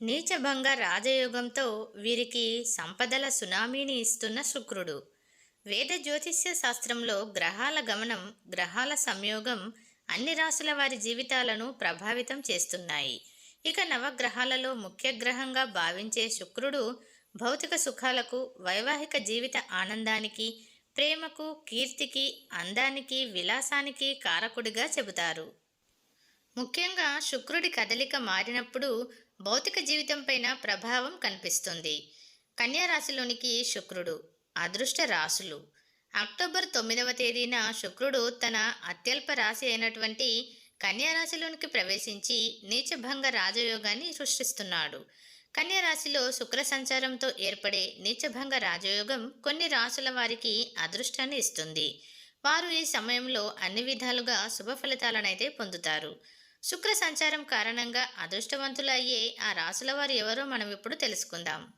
నీచభంగ రాజయోగంతో వీరికి సంపదల సునామీని ఇస్తున్న శుక్రుడు. వేద జ్యోతిష్య శాస్త్రంలో గ్రహాల గమనం గ్రహాల సంయోగం అన్ని రాసుల వారి జీవితాలను ప్రభావితం చేస్తున్నాయి. ఇక నవగ్రహాలలో ముఖ్య గ్రహంగా భావించే శుక్రుడు భౌతిక సుఖాలకు వైవాహిక జీవిత ఆనందానికి ప్రేమకు కీర్తికి అందానికి విలాసానికి కారకుడిగా చెబుతారు. ముఖ్యంగా శుక్రుడి కదలిక మారినప్పుడు భౌతిక జీవితంపైన ప్రభావం కనిపిస్తుంది. కన్యారాశిలోనికి శుక్రుడు అదృష్ట రాశులు. అక్టోబర్ తొమ్మిదవ తేదీన శుక్రుడు తన అత్యల్ప రాశి అయినటువంటి కన్యారాశిలోనికి ప్రవేశించి నీచభంగ రాజయోగాన్ని సృష్టిస్తున్నాడు. కన్యా రాశిలో శుక్ర సంచారంతో ఏర్పడే నీచభంగ రాజయోగం కొన్ని రాశుల వారికి అదృష్టాన్ని ఇస్తుంది. వారు ఈ సమయంలో అన్ని విధాలుగా శుభ ఫలితాలనైతే పొందుతారు. శుక్ర సంచారం కారణంగా అదృష్టవంతులు అయ్యే ఆ రాశుల వారు ఎవరో మనం ఇప్పుడు తెలుసుకుందాం.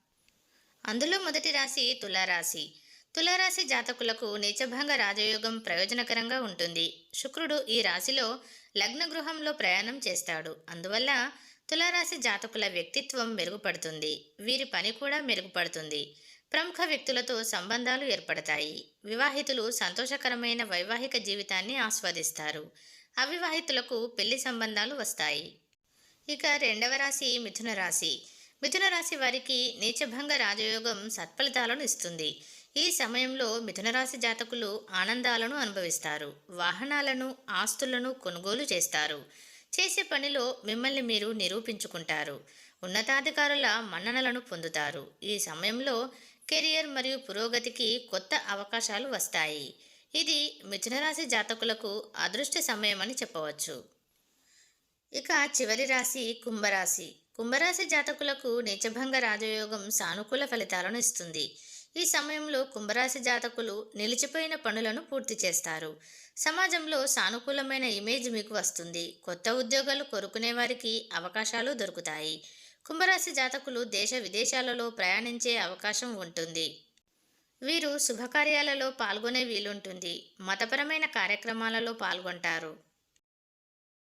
అందులో మొదటి రాశి తులారాశి. తులారాశి జాతకులకు నీచభంగ రాజయోగం ప్రయోజనకరంగా ఉంటుంది. శుక్రుడు ఈ రాశిలో లగ్న గృహంలో ప్రయాణం చేస్తాడు. అందువల్ల తులారాశి జాతకుల వ్యక్తిత్వం మెరుగుపడుతుంది. వీరి పని కూడా మెరుగుపడుతుంది. ప్రముఖ వ్యక్తులతో సంబంధాలు ఏర్పడతాయి. వివాహితులు సంతోషకరమైన వైవాహిక జీవితాన్ని ఆస్వాదిస్తారు. అవివాహితులకు పెళ్ళి సంబంధాలు వస్తాయి. ఇక రెండవ రాశి మిథున రాశి. మిథున రాశి వారికి నీచభంగ రాజయోగం సత్ఫలితాలను ఇస్తుంది. ఈ సమయంలో మిథున రాశి జాతకులు ఆనందాలను అనుభవిస్తారు. వాహనాలను ఆస్తులను కొనుగోలు చేస్తారు. చేసే పనిలో మిమ్మల్ని మీరు నిరూపించుకుంటారు. ఉన్నతాధికారుల మన్ననలను పొందుతారు. ఈ సమయంలో కెరియర్ మరియు పురోగతికి కొత్త అవకాశాలు వస్తాయి. ఇది మిథునరాశి జాతకులకు అదృష్ట సమయం అని చెప్పవచ్చు. ఇక చివరి రాశి కుంభరాశి. కుంభరాశి జాతకులకు నీచభంగ రాజయోగం సానుకూల ఫలితాలను ఇస్తుంది. ఈ సమయంలో కుంభరాశి జాతకులు నిలిచిపోయిన పనులను పూర్తి చేస్తారు. సమాజంలో సానుకూలమైన ఇమేజ్ మీకు వస్తుంది. కొత్త ఉద్యోగాలు కోరుకునే వారికి అవకాశాలు దొరుకుతాయి. కుంభరాశి జాతకులు దేశ విదేశాలలో ప్రయాణించే అవకాశం ఉంటుంది. వీరు శుభకార్యాలలో పాల్గొనే వీలుంటుంది. మతపరమైన కార్యక్రమాలలో పాల్గొంటారు.